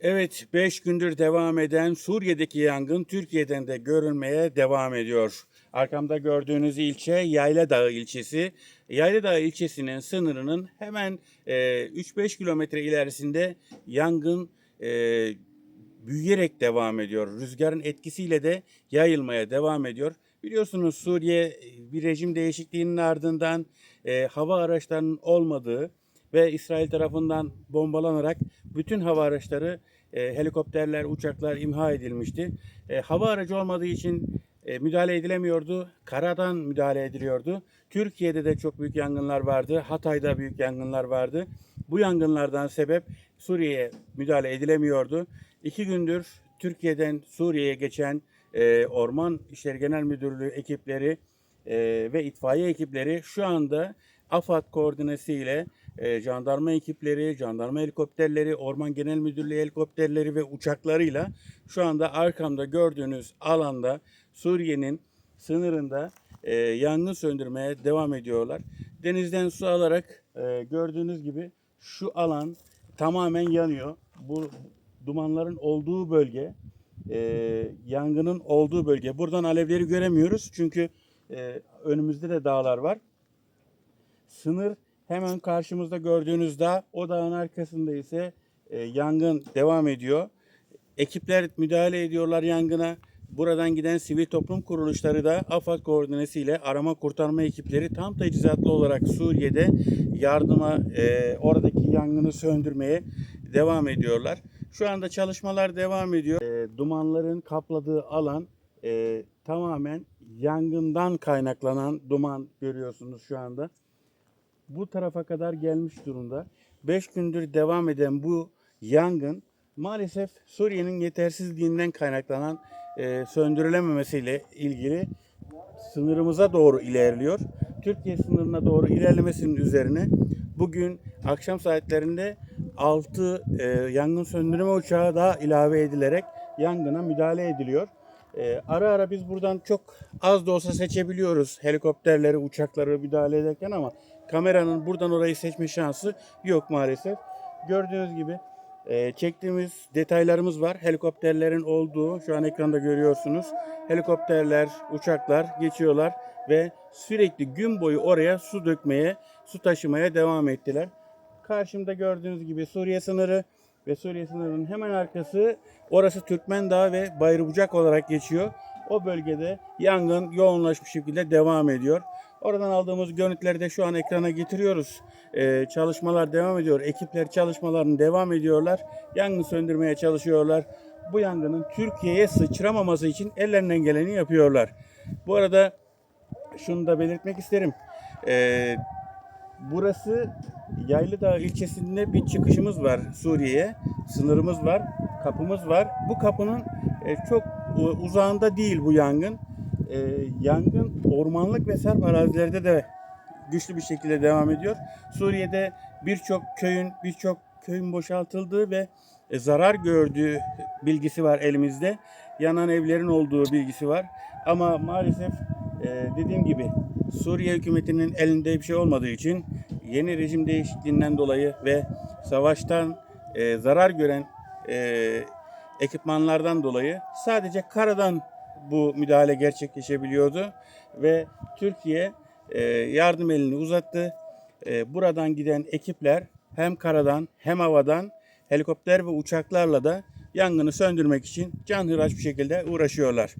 Evet, 5 gündür devam eden Suriye'deki yangın Türkiye'den de görülmeye devam ediyor. Arkamda gördüğünüz ilçe Yayla Dağı ilçesi. Yayla Dağı ilçesinin sınırının hemen e, 3-5 kilometre ilerisinde yangın e, büyüyerek devam ediyor. Rüzgarın etkisiyle de yayılmaya devam ediyor. Biliyorsunuz Suriye e, bir rejim değişikliğinin ardından e, hava araçlarının olmadığı ve İsrail tarafından bombalanarak bütün hava araçları, e, helikopterler, uçaklar imha edilmişti. E, hava aracı olmadığı için e, müdahale edilemiyordu. Karadan müdahale ediliyordu. Türkiye'de de çok büyük yangınlar vardı. Hatay'da büyük yangınlar vardı. Bu yangınlardan sebep Suriye'ye müdahale edilemiyordu. İki gündür Türkiye'den Suriye'ye geçen e, Orman İşleri Genel Müdürlüğü ekipleri e, ve itfaiye ekipleri şu anda AFAD koordinesi ile e, jandarma ekipleri, jandarma helikopterleri, Orman Genel Müdürlüğü helikopterleri ve uçaklarıyla şu anda arkamda gördüğünüz alanda Suriye'nin sınırında e, yangın söndürmeye devam ediyorlar. Denizden su alarak e, gördüğünüz gibi şu alan tamamen yanıyor. Bu dumanların olduğu bölge, e, yangının olduğu bölge. Buradan alevleri göremiyoruz çünkü e, önümüzde de dağlar var. Sınır hemen karşımızda gördüğünüz dağ, o dağın arkasında ise e, yangın devam ediyor. Ekipler müdahale ediyorlar yangına. Buradan giden sivil toplum kuruluşları da AFAD koordinesiyle arama kurtarma ekipleri tam teçhizatlı olarak Suriye'de yardıma, e, oradaki yangını söndürmeye devam ediyorlar. Şu anda çalışmalar devam ediyor. E, dumanların kapladığı alan e, tamamen yangından kaynaklanan duman görüyorsunuz şu anda bu tarafa kadar gelmiş durumda. 5 gündür devam eden bu yangın maalesef Suriye'nin yetersizliğinden kaynaklanan e, söndürülememesiyle ilgili sınırımıza doğru ilerliyor. Türkiye sınırına doğru ilerlemesinin üzerine bugün akşam saatlerinde 6 e, yangın söndürme uçağı daha ilave edilerek yangına müdahale ediliyor. E, ara ara biz buradan çok az da olsa seçebiliyoruz helikopterleri, uçakları müdahale ederken ama kameranın buradan orayı seçme şansı yok maalesef. Gördüğünüz gibi e, çektiğimiz detaylarımız var. Helikopterlerin olduğu şu an ekranda görüyorsunuz. Helikopterler, uçaklar geçiyorlar ve sürekli gün boyu oraya su dökmeye, su taşımaya devam ettiler. Karşımda gördüğünüz gibi Suriye sınırı ve Suriye sınırının hemen arkası orası Türkmen Dağı ve Bayrıbucak olarak geçiyor. O bölgede yangın yoğunlaşmış şekilde devam ediyor. Oradan aldığımız görüntüleri de şu an ekrana getiriyoruz. Ee, çalışmalar devam ediyor. Ekipler çalışmalarını devam ediyorlar. Yangın söndürmeye çalışıyorlar. Bu yangının Türkiye'ye sıçramaması için ellerinden geleni yapıyorlar. Bu arada şunu da belirtmek isterim. Ee, burası Yaylıdağ ilçesinde bir çıkışımız var Suriye'ye. Sınırımız var, kapımız var. Bu kapının e, çok uzağında değil bu yangın. E, yangın ormanlık ve sarp arazilerde de güçlü bir şekilde devam ediyor. Suriye'de birçok köyün birçok köyün boşaltıldığı ve e, zarar gördüğü bilgisi var elimizde. Yanan evlerin olduğu bilgisi var. Ama maalesef e, dediğim gibi Suriye hükümetinin elinde bir şey olmadığı için yeni rejim değişikliğinden dolayı ve savaştan e, zarar gören e, ekipmanlardan dolayı sadece karadan bu müdahale gerçekleşebiliyordu ve Türkiye e, yardım elini uzattı. E, buradan giden ekipler hem karadan hem havadan helikopter ve uçaklarla da yangını söndürmek için canhıraş bir şekilde uğraşıyorlar.